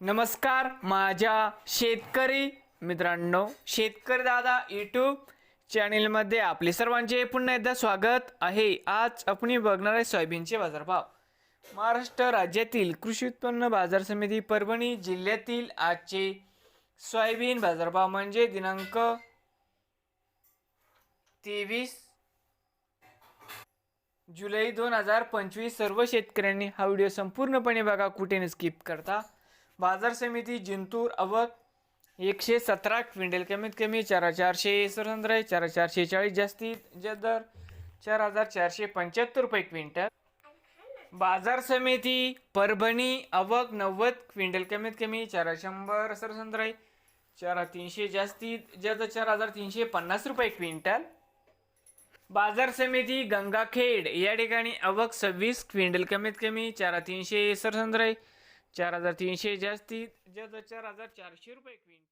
नमस्कार माझ्या शेतकरी मित्रांनो शेतकरी दादा यूट्यूब चॅनेलमध्ये आपले सर्वांचे पुन्हा एकदा स्वागत आहे. आज आपण बघणार आहे सोयाबीनचे बाजारभाव. महाराष्ट्र राज्यातील कृषी उत्पन्न बाजार समिती परभणी जिल्ह्यातील आजचे सोयाबीन बाजारभाव म्हणजे दिनांक तेवीस जुलै दोन हजार पंचवीस. सर्व शेतकऱ्यांनी हा व्हिडिओ संपूर्णपणे बघा कुठे स्किप करता. बाजार समिती जिंतूर अवक एकशे सतरा क्विंटल. कमीत कमी चार चारशे सरंद्र चार चारशे चाळीस जास्तीत जास्त दर चार हजार चारशे पंच्याहत्तर रुपये क्विंटल. बाजार समिती परभणी अवक नव्वद क्विंटल. कमीत कमी चार शंभर सरसंद्राई चार तीनशे जास्तीत जास्त चार हजार तीनशे पन्नास रुपये क्विंटल. बाजार समिती गंगाखेड या ठिकाणी अवक सव्वीस क्विंटल. कमीत कमी चार तीनशे सरसंद्राई चार हजार तीनशे जास्तीत जास्त चार हजार चारशे रुपये क्विंट